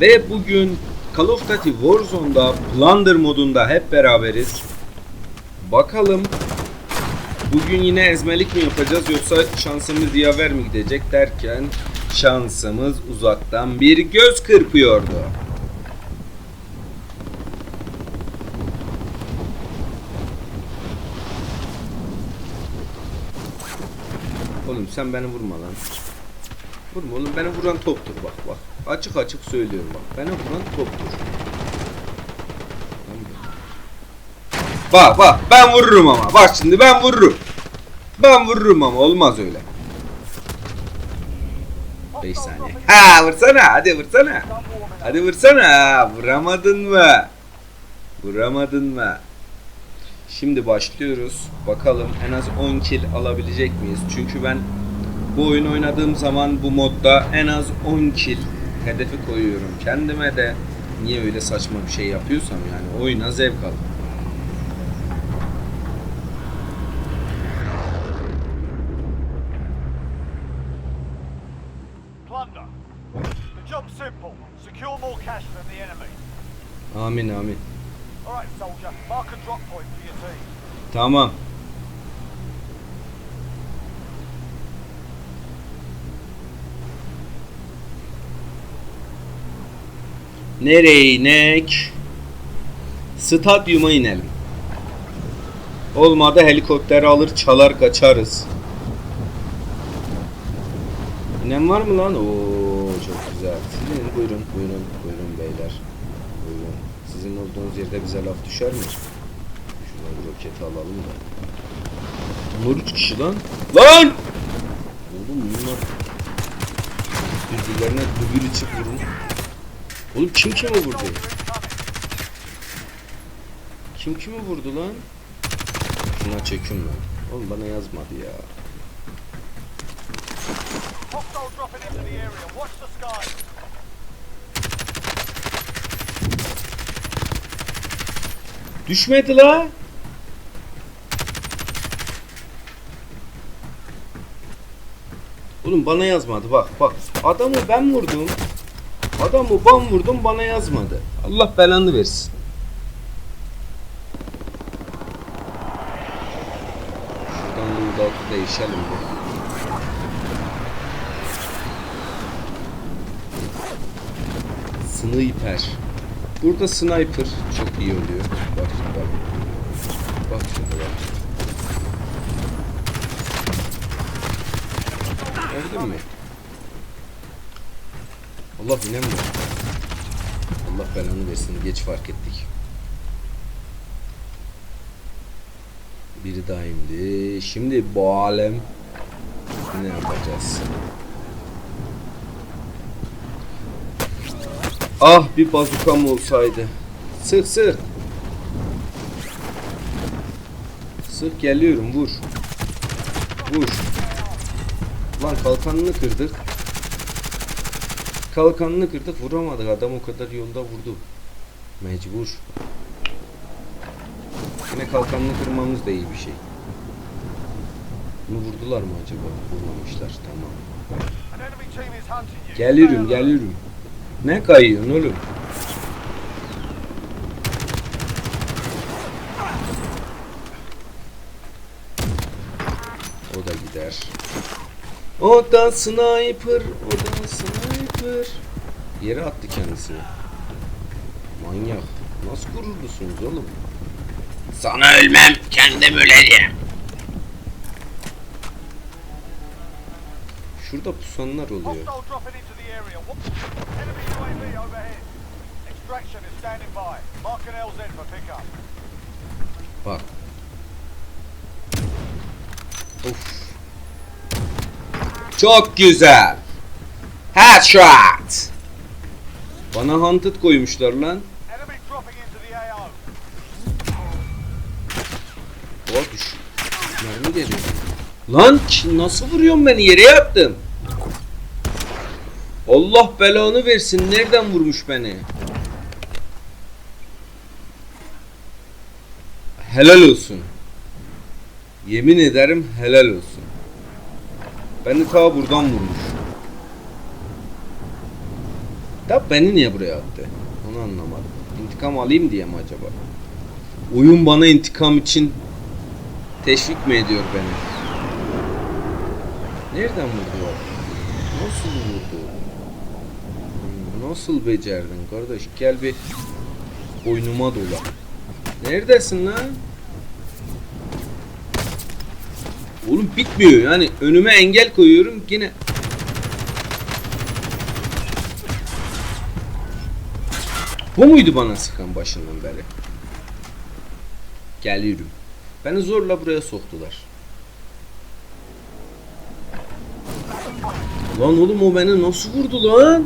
Ve bugün Call of Duty Warzone'da Plunder modunda hep beraberiz. Bakalım bugün yine ezmelik mi yapacağız yoksa şansımız yaver mi gidecek derken şansımız uzaktan bir göz kırpıyordu. Oğlum sen beni vurma lan. Vurma oğlum beni vuran toptur bak bak. Açık açık söylüyorum bak. Beni vuran toptur. Bak bak ben vururum ama. Bak şimdi ben vururum. Ben vururum ama olmaz öyle. 5 saniye. Ha vursana hadi vursana. Hadi vursana. Vuramadın mı? Vuramadın mı? Şimdi başlıyoruz. Bakalım en az 10 kill alabilecek miyiz? Çünkü ben bu oyun oynadığım zaman bu modda en az 10 kill hedefi koyuyorum. Kendime de niye öyle saçma bir şey yapıyorsam yani oyuna zevk al. Plunder. The job's Nereye inek? Stadyuma inelim. Olmadı helikopteri alır çalar kaçarız. İnen var mı lan? Oo çok güzel. Sizin buyurun buyurun buyurun beyler. Buyurun. Sizin olduğunuz yerde bize laf düşer mi? Şuradan bir roketi alalım da. Bunlar üç kişi lan. Lan! Oğlum bunlar birbirlerine dübür içip vurun. Oğlum kim kimi vurdu? Kim kimi vurdu lan? Şuna çekin lan. Oğlum bana yazmadı ya. Düşmedi la. Oğlum bana yazmadı bak bak. Adamı ben vurdum. Adamı ben vurdum bana yazmadı. Allah belanı versin. Şuradan loadout'u değişelim bir. Sniper. Burada sniper çok iyi oluyor. Bak bak. Bak şimdi bak. Gördün mü? Allah inanmıyor. Allah belanı versin. Geç fark ettik. Biri daha indi. Şimdi bu alem ne yapacağız? Ah bir bazukam olsaydı. Sık sık. Sık geliyorum vur. Vur. Lan kalkanını kırdık. Kalkanını kırdık vuramadık adam o kadar yolda vurdu. Mecbur. Yine kalkanını kırmamız da iyi bir şey. Bunu vurdular mı acaba? Vurmamışlar tamam. Alert. geliyorum. Ne kayıyorsun oğlum? O da gider. O da sniper, o da sniper. Yere attı kendisini. Manyak. Nasıl gururlusunuz oğlum? Sana ölmem, kendim öleceğim. Şurada pusanlar oluyor. Bak. Of. Çok güzel. Headshot. Bana hunted koymuşlar lan. Oha düş. Mermi geliyor. Lan nasıl vuruyorsun beni yere yattım. Allah belanı versin. Nereden vurmuş beni? Helal olsun. Yemin ederim helal olsun. Beni ta buradan vurmuş. Da beni niye buraya attı? Onu anlamadım. İntikam alayım diye mi acaba? Oyun bana intikam için teşvik mi ediyor beni? Nereden vurdu o? Nasıl vurdu? Nasıl becerdin kardeş? Gel bir oyunuma dola. Neredesin lan? Oğlum bitmiyor yani önüme engel koyuyorum yine Bu muydu bana sıkan başından beri? Geliyorum. Beni zorla buraya soktular. Lan oğlum o beni nasıl vurdu lan?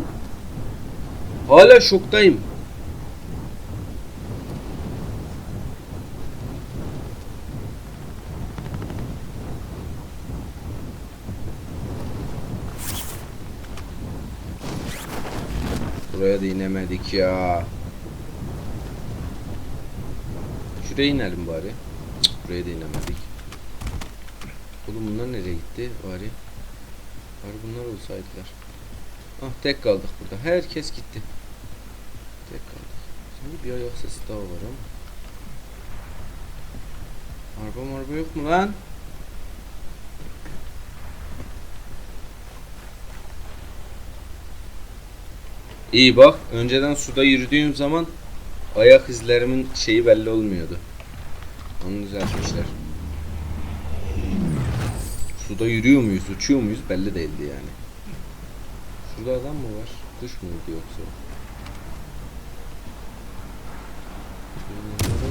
Hala şoktayım. Buraya da inemedik ya. Şuraya inelim bari. Cık, buraya da inemedik. Oğlum bunlar nereye gitti bari? Bari bunlar olsaydılar. Ah tek kaldık burada. Herkes gitti. Tek kaldık. Sanki bir ayak sesi daha var ama. Araba maraba yok mu lan? İyi bak. Önceden suda yürüdüğüm zaman ayak izlerimin şeyi belli olmuyordu. Onu düzeltmişler. Suda yürüyor muyuz, uçuyor muyuz belli değildi yani. Şurada adam mı var? Kuş muydu yoksa?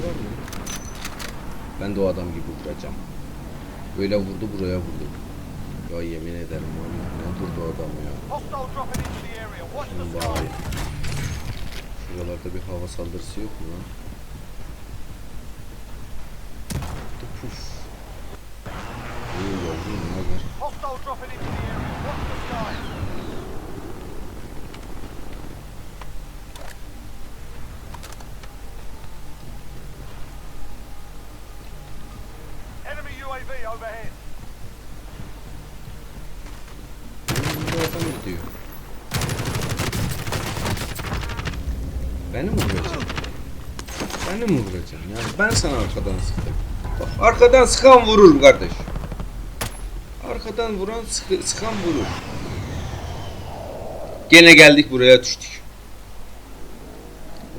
Var mı? Ben de o adam gibi vuracağım. Böyle vurdu buraya vurdu. Ya yemin ederim var ya, ne vurdu adam ya. Şimdi. Bari. Şuralarda bir hava saldırısı yok mu lan? Puf. İyi yavrum ne haber? Beni mi vuracaksın? Beni mi vuracaksın? Yani ben sana arkadan sıktım. Bak arkadan sıkan vurur kardeş. Arkadan vuran sıkı, sıkan vurur. Gene geldik buraya düştük.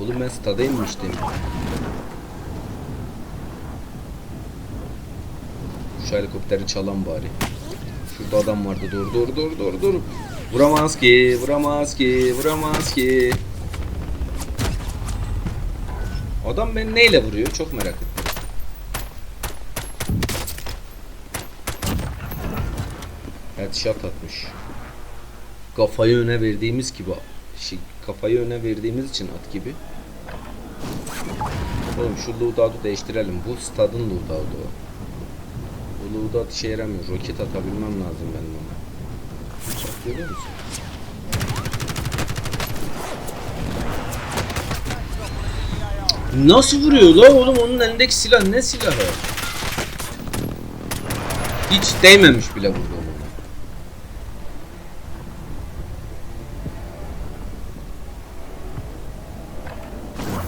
Oğlum ben stada inmiştim. Şu helikopteri çalan bari. Şurada adam vardı. Doğru doğru doğru doğru doğru. Vuramaz ki, vuramaz ki, vuramaz ki. Adam beni neyle vuruyor? Çok merak ettim. Headshot atmış. Kafayı öne verdiğimiz gibi şey, kafayı öne verdiğimiz için at gibi. Oğlum şu loadout'u değiştirelim. Bu stadın loadout'u. Bu loadout işe yaramıyor. Roket atabilmem lazım benim ona. Bak görüyor musun? Nasıl vuruyor la oğlum onun elindeki silah ne silahı? Hiç değmemiş bile vurdu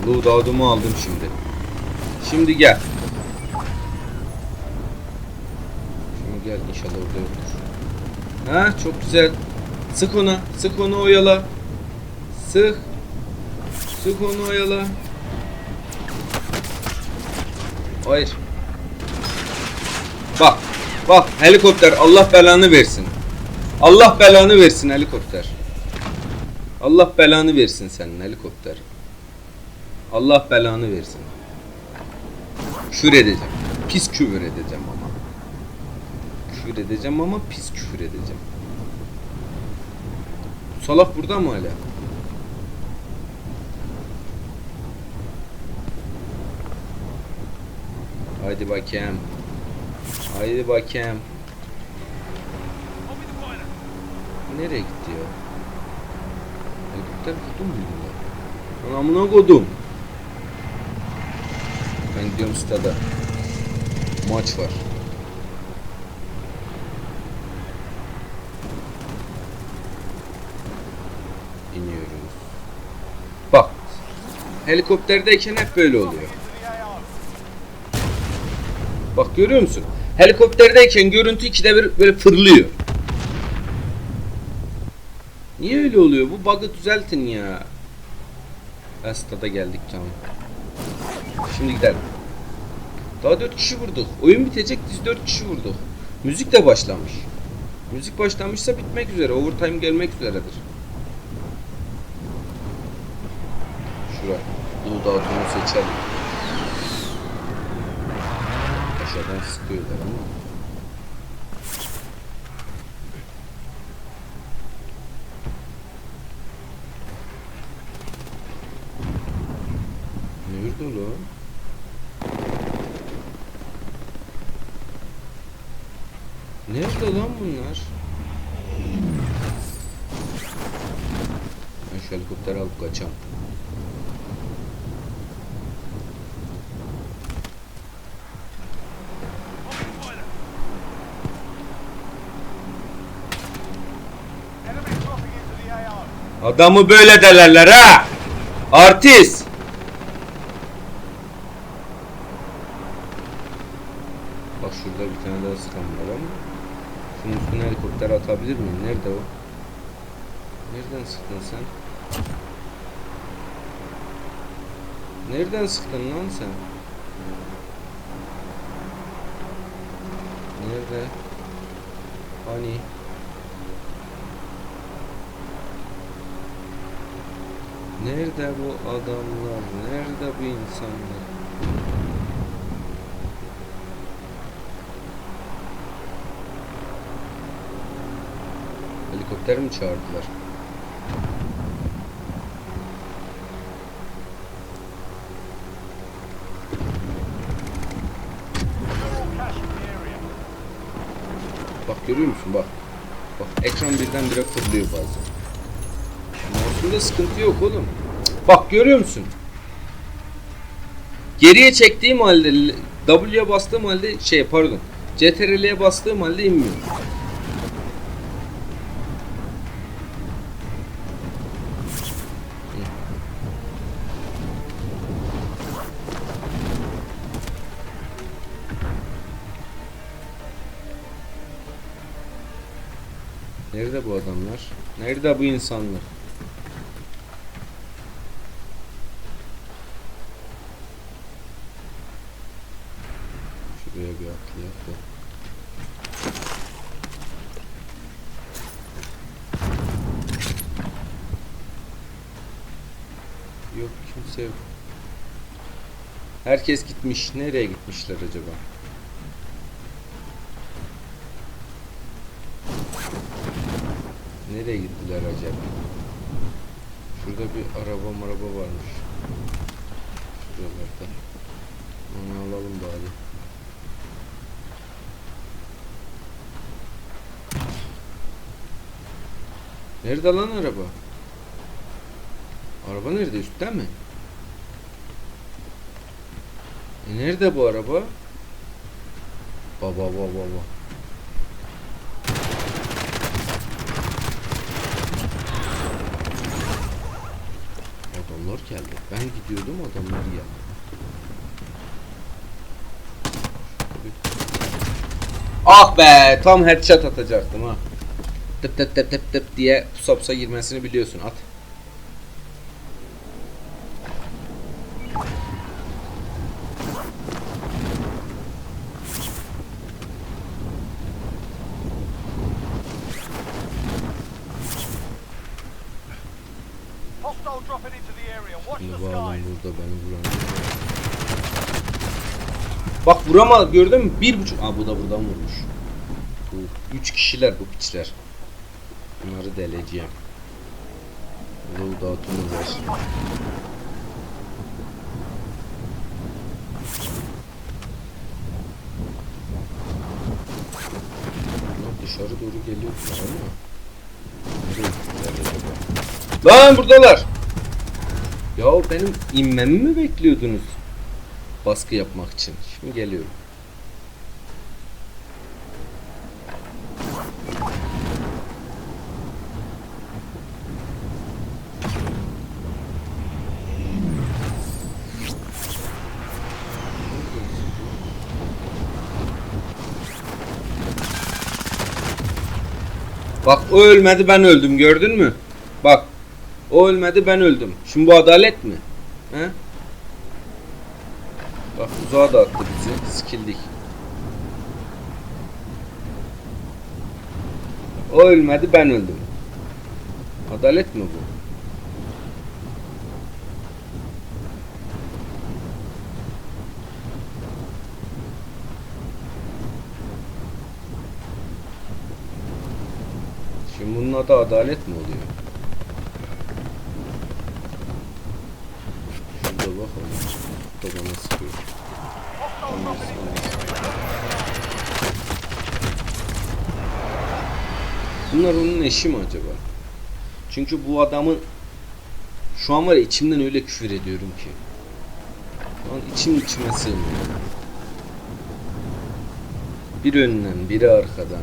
ona. Loadout'umu aldım şimdi. Şimdi gel. Şimdi gel inşallah orada yoktur. Ha çok güzel. Sık ona. Sık onu oyala. Sık. Sık onu oyala. Hayır. Bak. Bak helikopter Allah belanı versin. Allah belanı versin helikopter. Allah belanı versin senin helikopter. Allah belanı versin. Küfür edeceğim. Pis küfür edeceğim ama. Küfür edeceğim ama pis küfür edeceğim. Salak burada mı hala? Haydi bakayım. Haydi bakayım. Nereye gitti ya? Helikopter vurdum mu bunda? Lan amına kodum. Ben gidiyorum stada. Maç var. İniyoruz. Helikopterdeyken hep böyle oluyor. Bak görüyor musun? Helikopterdeyken görüntü ikide bir böyle fırlıyor. Niye öyle oluyor? Bu bug'ı düzeltin ya. Astada geldik canım. Şimdi gidelim. Daha 4 kişi vurduk. Oyun bitecek biz 4 kişi vurduk. Müzik de başlamış. Müzik başlamışsa bitmek üzere. Overtime gelmek üzeredir. Şura. Loadout'unu seçelim. let's do that. Adamı böyle delerler ha! Artist! Bak şurada bir tane daha sıkan var ama Şunun üstüne helikopter atabilir miyim? Nerede o? Nereden sıktın sen? Nereden sıktın lan sen? Nerede? Hani? Nerede bu adamlar? Nerede bu insanlar? Helikopter mi çağırdılar? Bak görüyor musun bak. Bak ekran birdenbire fırlıyor bazen. Mouse'unda sıkıntı yok oğlum. Bak görüyor musun? Geriye çektiğim halde W'ye bastığım halde şey pardon. CTRL'ye bastığım halde inmiyor. Nerede bu adamlar? Nerede bu insanlar? Şuraya Yok kimse yok. Herkes gitmiş. Nereye gitmişler acaba? Nereye gittiler acaba? Şurada bir araba maraba varmış. Şuralarda. Onu alalım bari. Nerede lan araba? Araba nerede? Üstte mi? E nerede bu araba? Baba baba baba. Adamlar geldi. Ben gidiyordum adamlar geldi. Ah be tam headshot atacaktım ha. Tıp tıp tıp tıp tıp diye pusapsa girmesini biliyorsun at. Bak vurama gördün mü? Bir buçuk. Aa bu da buradan vurmuş. Bu üç kişiler bu piçler. Bunları deleceğim. Loadout'umuz. Bunlar dışarı doğru geliyorlar ama. Lan buradalar. Ya benim inmemi mi bekliyordunuz? Baskı yapmak için. Şimdi geliyorum. Bak o ölmedi ben öldüm gördün mü? Bak o ölmedi ben öldüm. Şimdi bu adalet mi? He? Bak uzağa da attı bizi. Skildik. O ölmedi ben öldüm. Adalet mi bu? Şimdi bunun adı adalet mi oluyor? Şurada bakalım. Bu da bana sıkıyor. Bunlar onun eşi mi acaba? Çünkü bu adamın şu an var ya içimden öyle küfür ediyorum ki. Şu an içim içime sığmıyor. Biri önden, biri arkadan.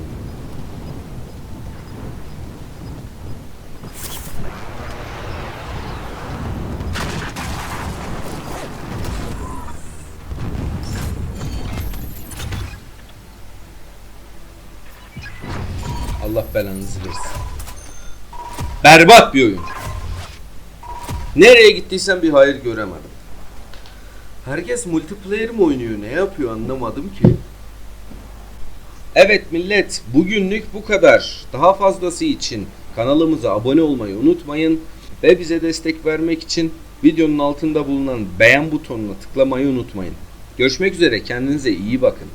Allah belanızı versin. Berbat bir oyun. Nereye gittiysem bir hayır göremedim. Herkes multiplayer mi oynuyor? Ne yapıyor anlamadım ki. Evet millet, bugünlük bu kadar. Daha fazlası için kanalımıza abone olmayı unutmayın ve bize destek vermek için videonun altında bulunan beğen butonuna tıklamayı unutmayın. Görüşmek üzere, kendinize iyi bakın.